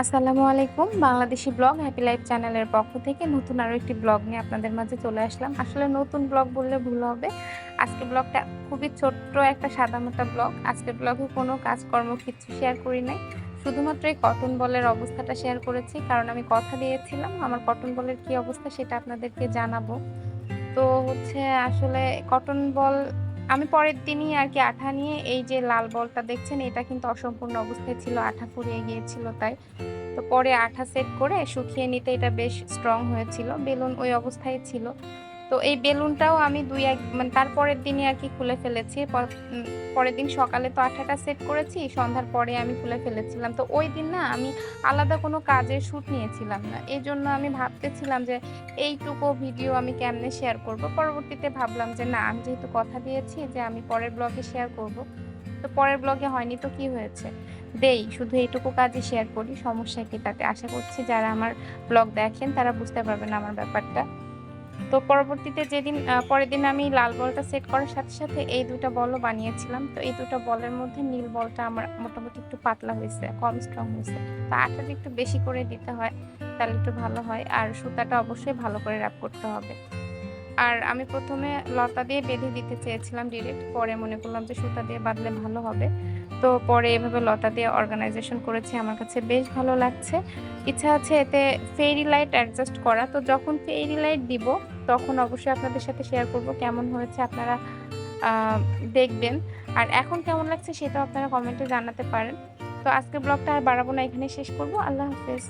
আসসালামু আলাইকুম, Bangladeshi blog happy life চ্যানেলের পক্ষ থেকে নতুন আরও একটি ব্লগ নিয়ে আপনাদের মাঝে চলে আসলাম। আসলে নতুন ব্লগ বললে ভুল হবে। আজকে ব্লগটা খুবই ছোট্ট একটা সাদামাটা ব্লগ। আজকের ব্লগে কোনো কাজকর্ম কিছু শেয়ার করি নাই। শুধুমাত্র এই কটন বলের অবস্থাটা শেয়ার করেছি। কারণ আমি কথা দিয়েছিলাম, আমার কটন বলের কি অবস্থা সেটা আপনাদেরকে জানাব। তো হচ্ছে আসলে কটন বল আমি পরের দিনই আর কি আঠা নিয়ে এই যে লাল বলটা দেখছেন, এটা কিন্তু অসম্পূর্ণ অবস্থায় ছিল, আঠা ফুরিয়ে গিয়েছিল তাই। তো পরে আঠা সেট করে শুকিয়ে নিতে এটা বেশ স্ট্রং হয়েছিল, বেলুন ওই অবস্থায় ছিল। তো এই বেলুনটাও আমি দুই এক মানে তারপরের দিনই আর কি খুলে ফেলেছি। পরের দিন সকালে তো আঠাটা সেট করেছি, সন্ধ্যার পরে আমি খুলে ফেলেছিলাম। তো ওই দিন না আমি আলাদা কোনো কাজের শ্যুট নিয়েছিলাম না। এই জন্য আমি ভাবতেছিলাম যে এইটুকু ভিডিও আমি কেমনে শেয়ার করব। পরবর্তীতে ভাবলাম যে না, আমি যেহেতু কথা দিয়েছি যে আমি পরের ব্লগে শেয়ার করব। তো পরের ব্লগে হয়নি তো কি হয়েছে? দেই, শুধু এইটুকু কাজই শেয়ার করি। সমস্যা কি তাতে? আশা করছি যারা আমার ব্লগ দেখেন তারা বুঝতে পারবেন আমার ব্যাপারটা। তো পরবর্তীতে যেদিন পরের দিন আমি লাল বলটা সেট করার সাথে সাথে এই দুটো বলও বানিয়েছিলাম। তো এই দুটো বলের মধ্যে নীল বলটা আমার মোটামুটি একটু পাতলা হয়েছে, কম স্ট্রং হয়েছে। তো আটাটা একটু বেশি করে দিতে হয়, তাহলে একটু ভালো হয়। আর সুতাটা অবশ্যই ভালো করে র্যাপ করতে হবে। আর আমি প্রথমে লতা দিয়ে বেঁধে দিতে চেয়েছিলাম ডিরেক্ট, পরে মনে করলাম যে সুতা দিয়ে বাঁধলে ভালো হবে। তো পরে এভাবে লতা দিয়ে অর্গানাইজেশন করেছি, আমার কাছে বেশ ভালো লাগছে। ইচ্ছা আছে এতে ফেরি লাইট অ্যাডজাস্ট করা। তো যখন ফেরি লাইট দিব, তখন অবশ্যই আপনাদের সাথে শেয়ার করব কেমন হয়েছে, আপনারা দেখবেন। আর এখন কেমন লাগছে সেটাও আপনারা কমেন্টে জানাতে পারেন। তো আজকের ব্লগটা আর বাড়াবো না এখানে শেষ করব। আল্লাহ হাফেজ।